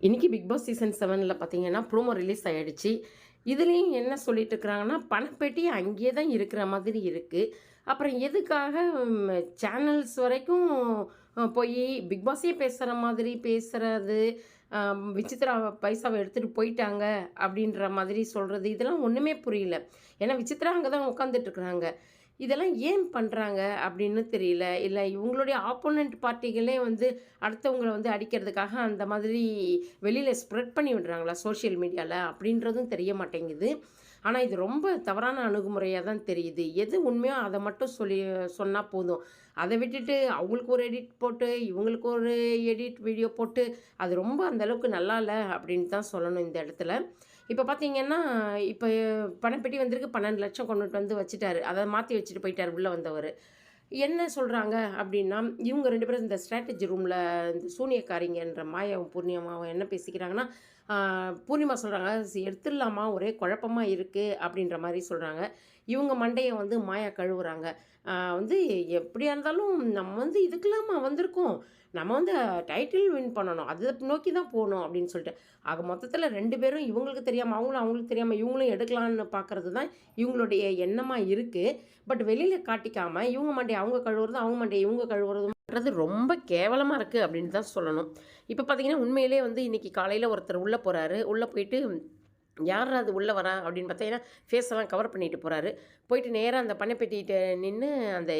இன்றைக்கி big Boss season செவனில் பார்த்தீங்கன்னா ப்ரோமோ ரிலீஸ் ஆகிடுச்சு இதுலேயும் என்ன சொல்லிட்டு இருக்கிறாங்கன்னா பணப்பெட்டி அங்கேயே தான் இருக்கிற மாதிரி இருக்குது அப்புறம் எதுக்காக சேனல்ஸ் வரைக்கும் போய் பிக் பாஸே பேசுகிற மாதிரி பேசுகிறது விசித்ரா பைசாவை எடுத்துகிட்டு போயிட்டாங்க அப்படின்ற மாதிரி சொல்கிறது இதெல்லாம் ஒன்றுமே புரியல. ஏன்னா விசித்ரா அங்கே தான் உட்காந்துட்டு இருக்கிறாங்க. இதெல்லாம் ஏன் பண்ணுறாங்க அப்படின்னு தெரியல. இல்லை இவங்களுடைய ஆப்போனண்ட் பார்ட்டிகளே வந்து அடுத்தவங்களை வந்து அடிக்கிறதுக்காக அந்த மாதிரி வெளியில் ஸ்ப்ரெட் பண்ணி விடுறாங்களா சோஷியல் மீடியாவில் அப்படின்றதும் தெரிய மாட்டேங்குது. ஆனால் இது ரொம்ப தவறான அணுகுமுறையாக தான் தெரியுது. எது உண்மையோ அதை மட்டும் சொல்லி சொன்னால் போதும். அதை விட்டுட்டு அவங்களுக்கு ஒரு எடிட் போட்டு இவங்களுக்கு ஒரு எடிட் வீடியோ போட்டு அது ரொம்ப அந்தளவுக்கு நல்லா இல்லை அப்படின்னு தான் சொல்லணும் இந்த இடத்துல. இப்போ பார்த்தீங்கன்னா இப்போ பணப்பெட்டி வந்திருக்கு பன்னெண்டு லட்சம் கொண்டுட்டு வந்து வச்சுட்டாரு. அதை மாற்றி வச்சுட்டு போயிட்டார் உள்ளே வந்தவர். என்ன சொல்கிறாங்க அப்படின்னா இவங்க ரெண்டு பேரும் இந்த ஸ்ட்ராட்டஜி ரூமில் இந்த சூனியக்காரிங்கன்ற மாயாவும் பூர்ணிமாவும் என்ன பேசிக்கிறாங்கன்னா பூர்ணிமா சொல்கிறாங்க எடுத்துடலாமா ஒரே குழப்பமாக இருக்குது அப்படின்ற மாதிரி சொல்கிறாங்க இவங்க மண்டையை வந்து மாயா கழுவுறாங்க. வந்து எப்படியா இருந்தாலும் நம்ம வந்து இதுக்கெல்லாமா வந்திருக்கோம். நம்ம வந்து டைட்டில் வின் பண்ணணும். அதை நோக்கி தான் போகணும் அப்படின்னு சொல்லிட்டு. ஆக மொத்தத்தில் ரெண்டு பேரும் இவங்களுக்கு தெரியாமல் அவங்களும் அவங்களுக்கு தெரியாமல் இவங்களும் எடுக்கலான்னு பார்க்குறது தான் இவங்களுடைய எண்ணமாக இருக்குது பட் வெளியில் காட்டிக்காமல் இவங்க மண்டையை அவங்க கழுவுறதும் அவங்க மண்டையை இவங்க கழுவுறதும்ன்றது ரொம்ப கேவலமாக இருக்குது அப்படின்னு தான் சொல்லணும். இப்போ பார்த்தீங்கன்னா உண்மையிலே வந்து இன்றைக்கி காலையில் ஒருத்தர் உள்ளே போகிறாரு உள்ளே போயிட்டு யார் அது உள்ளே வரா அப்படின்னு பார்த்தீங்கன்னா ஃபேஸ் எல்லாம் கவர் பண்ணிட்டு போகிறாரு போயிட்டு நேராக அந்த பண்ணைப்பெட்டிகிட்ட நின்று அந்த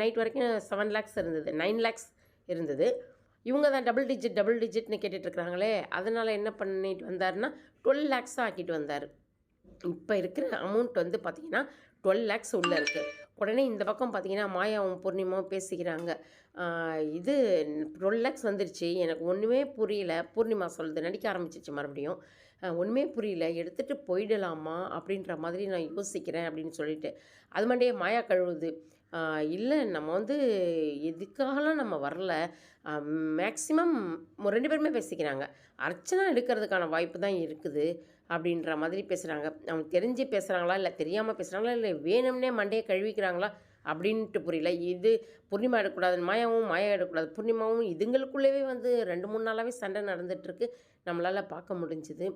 நைட் வரைக்கும் செவன் லேக்ஸ் இருந்தது. நைன் லேக்ஸ் இருந்தது. இவங்க தான் டபுள் டிஜிட் டபுள் டிஜிட்னு கேட்டுட்ருக்குறாங்களே அதனால் என்ன பண்ணிட்டு வந்தாருன்னா டுவெல் லேக்ஸாக ஆக்கிட்டு வந்தார். இப்போ இருக்கிற அமௌண்ட் வந்து பார்த்திங்கன்னா டுவெல் லேக்ஸ் உள்ளே இருக்குது உடனே இந்த பக்கம் பார்த்தீங்கன்னா மாயாவும் பூர்ணிமாவும் பேசிக்கிறாங்க. இது டுவெல் லேக்ஸ் வந்துருச்சு. எனக்கு ஒன்றுமே புரியல. பூர்ணிமா சொல்லுது நடிக்க ஆரம்பிச்சிச்சு மறுபடியும். ஒன்றுமே புரியல. எடுத்துகிட்டு போயிடலாமா அப்படின்ற மாதிரி நான் யோசிக்கிறேன் அப்படின்னு சொல்லிட்டு. அது மாதிரியே மாயா கழுவுது? இல்லை நம்ம வந்து எதுக்காகலாம் நம்ம வரல? மேக்ஸிமம் ரெண்டு பேருமே பேசிக்கிறாங்க. அர்ச்சனா எடுக்கிறதுக்கான வாய்ப்பு தான் இருக்குது. அப்படின்ற மாதிரி பேசுகிறாங்க அவங்க தெரிஞ்சு பேசுகிறாங்களா இல்லை தெரியாமல் பேசுகிறாங்களா இல்லை வேணும்னே மண்டையை கழுவிக்கிறாங்களா? அப்படின்ட்டு புரியல. இது பூர்ணிமா எடுக்கக்கூடாது மாயாவும் மாயா எடுக்கக்கூடாது. பூர்ணிமாவும் இதுங்களுக்குள்ளேயே வந்து ரெண்டு மூணு நாளாகவே சண்டை நடந்துகிட்ருக்கு நம்மளால் பார்க்க முடிஞ்சுது.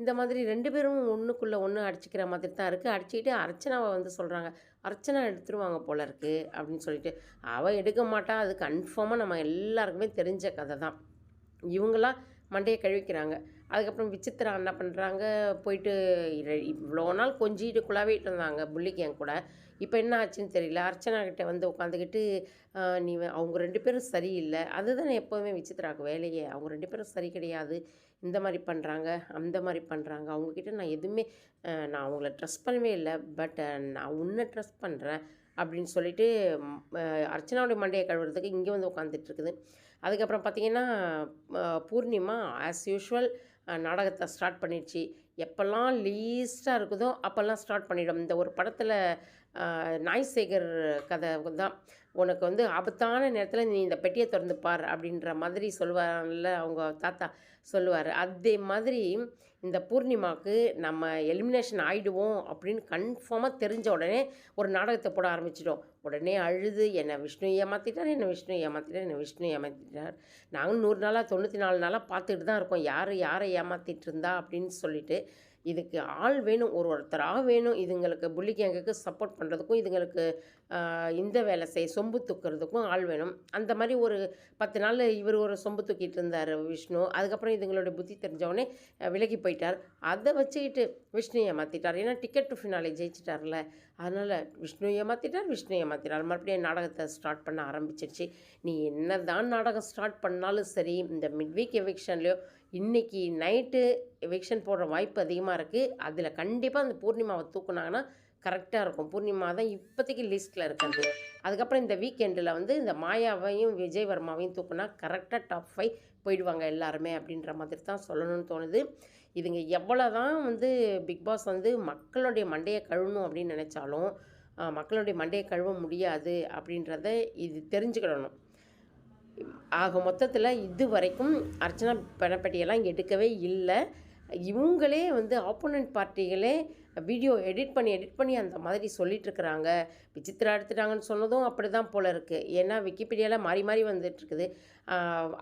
இந்த மாதிரி ரெண்டு பேரும் ஒன்றுக்குள்ளே ஒன்று அடிச்சிக்கிற மாதிரி தான் இருக்குது அடிச்சுக்கிட்டு அர்ச்சனாவை வந்து சொல்கிறாங்க அர்ச்சனா எடுத்துருவாங்க போல இருக்குது அப்படின்னு சொல்லிட்டு. அவள் எடுக்க மாட்டா. அது கன்ஃபார்மாக நம்ம எல்லாருக்குமே தெரிஞ்ச கதை தான். இவங்களாம் மண்டையை கழுவிக்கிறாங்க. அதுக்கப்புறம் விசித்திரா என்ன பண்ணுறாங்க போயிட்டு இவ்வளோ நாள் கொஞ்சிட்டு குழாவிட்டு இருந்தாங்க புள்ளிக்கு என் கூட. இப்போ என்ன ஆச்சுன்னு தெரியல. அர்ச்சனா கிட்டே வந்து உட்காந்துக்கிட்டு நீ அவங்க ரெண்டு பேரும் சரியில்லை. அதுதானே எப்போவுமே விசித்திராக்கு வேலையே. அவங்க ரெண்டு பேரும் சரி கிடையாது. இந்த மாதிரி பண்ணுறாங்க அந்த மாதிரி பண்ணுறாங்க அவங்கக்கிட்ட நான் எதுவுமே நான் அவங்கள ட்ரஸ்ட் பண்ணவே இல்லை. பட் நான் உன்னை ட்ரஸ்ட் பண்ணுறேன் அப்படின்னு சொல்லிட்டு அர்ச்சனாவுடைய மண்டையை கழுவுறதுக்கு இங்கே வந்து உட்காந்துட்டு இருக்குது. அதுக்கப்புறம் பார்த்தீங்கன்னா பூர்ணிமா ஆஸ் யூஷுவல் நாடகத்தை ஸ்டார்ட் பண்ணிடுச்சு. எப்போல்லாம் லீஸ்ட்டாக இருக்குதோ அப்போல்லாம் ஸ்டார்ட் பண்ணிடும். இந்த ஒரு படத்தில் நாய்சேகர் கதை தான். உனக்கு வந்து ஆபத்தான நேரத்தில் நீ இந்த பெட்டியை திறந்து பார் அப்படின்ற மாதிரி சொல்லுவார்ல அவங்க தாத்தா சொல்லுவார். அதே மாதிரி இந்த பூர்ணிமாவுக்கு நம்ம எலிமினேஷன் ஆகிடுவோம் அப்படின்னு கன்ஃபார்மாக தெரிஞ்ச உடனே ஒரு நாடகத்தை போட ஆரம்பிச்சிட்டோம். உடனே அழுது என்னை விஷ்ணு ஏமாற்றிட்டார் என்னை விஷ்ணு ஏமாற்றிட்டார் என்னை விஷ்ணு ஏமாற்றிட்டார் நாங்களும் நூறு நாளாக தொண்ணூற்றி நாலு நாளாக பார்த்துட்டு தான் இருக்கோம். யார் யாரை ஏமாற்றிட்டு இருந்தா அப்படின்னு சொல்லிட்டு இதுக்கு ஆள் வேணும் ஒரு ஒருத்தராக வேணும். இதுங்களுக்கு புள்ளி கேங்குக்கு சப்போர்ட் பண்ணுறதுக்கும் இதுங்களுக்கு இந்த வேலை செய்ய சொம்பு தூக்குறதுக்கும் ஆள் வேணும். அந்த மாதிரி ஒரு பத்து நாள் இவர் ஒரு சொம்பு தூக்கிட்டு இருந்தார் விஷ்ணு. அதுக்கப்புறம் இதுங்களோட புத்தி தெரிஞ்சவொடனே விலகி போயிட்டார். அதை வச்சுக்கிட்டு விஷ்ணு ஏமாற்றிட்டார் ஏன்னா டிக்கெட் டு ஃபினாலே ஜெயிச்சிட்டார்ல. அதனால் விஷ்ணு ஏமாற்றிட்டார் விஷ்ணு ஏமாற்றிட்டார் மறுபடியும் நாடகத்தை ஸ்டார்ட் பண்ண ஆரம்பிச்சிருச்சு. நீ என்ன தான் நாடகம் ஸ்டார்ட் பண்ணாலும் சரி இந்த மிட் வீக் எவிக்ஷன்லேயோ இன்றைக்கி நைட்டு எவிக்ஷன் போடுற வாய்ப்பு அதிகமாக இருக்குது அதில் கண்டிப்பாக அந்த பூர்ணிமாவை தூக்குனாங்கன்னா கரெக்டாக இருக்கும். பூர்ணிமா தான் இப்போதைக்கு லிஸ்ட்டில் இருக்கிறது. அதுக்கப்புறம் இந்த வீக்கெண்டில் வந்து இந்த மாயாவையும் விஜய் வர்மாவையும் தூக்குனா கரெக்டாக டாப் ஃபைவ் போயிடுவாங்க எல்லாருமே அப்படின்ற மாதிரி தான் சொல்லணும்னு தோணுது. இதுங்க எவ்வளோ தான் வந்து பிக் பாஸ் வந்து மக்களுடைய மண்டையை கழுவணும் அப்படின்னு நினச்சாலும் மக்களுடைய மண்டையை கழுவ முடியாது அப்படின்றத இது தெரிஞ்சுக்கிடணும். ஆக மொத்தத்தில் இது வரைக்கும் அர்ச்சனா பணப்பட்டியெல்லாம் எடுக்கவே இல்லை. இவங்களே வந்து ஆப்போனண்ட் பார்ட்டிகளே வீடியோ எடிட் பண்ணி எடிட் பண்ணி அந்த மாதிரி சொல்லிகிட்ருக்குறாங்க விசித்திரா எடுத்துட்டாங்கன்னு சொன்னதும் அப்படி தான் போல் இருக்குது ஏன்னா விக்கிபீடியாவில் மாறி மாறி வந்துட்டுருக்குது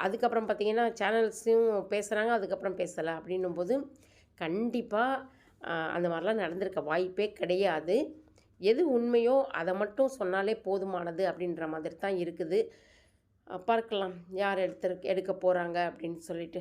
அதுக்கப்புறம் பார்த்திங்கன்னா சேனல்ஸையும் பேசுகிறாங்க அதுக்கப்புறம் பேசலை அப்படின்னும் போது கண்டிப்பாக அந்த மாதிரிலாம் நடந்திருக்க வாய்ப்பே கிடையாது. எது உண்மையோ அதை மட்டும் சொன்னாலே போதுமானது அப்படின்ற மாதிரி தான் இருக்குது. பார்க்கலாம். யார் எடுத்து எடுக்க போகிறாங்க அப்படின்னு சொல்லிட்டு.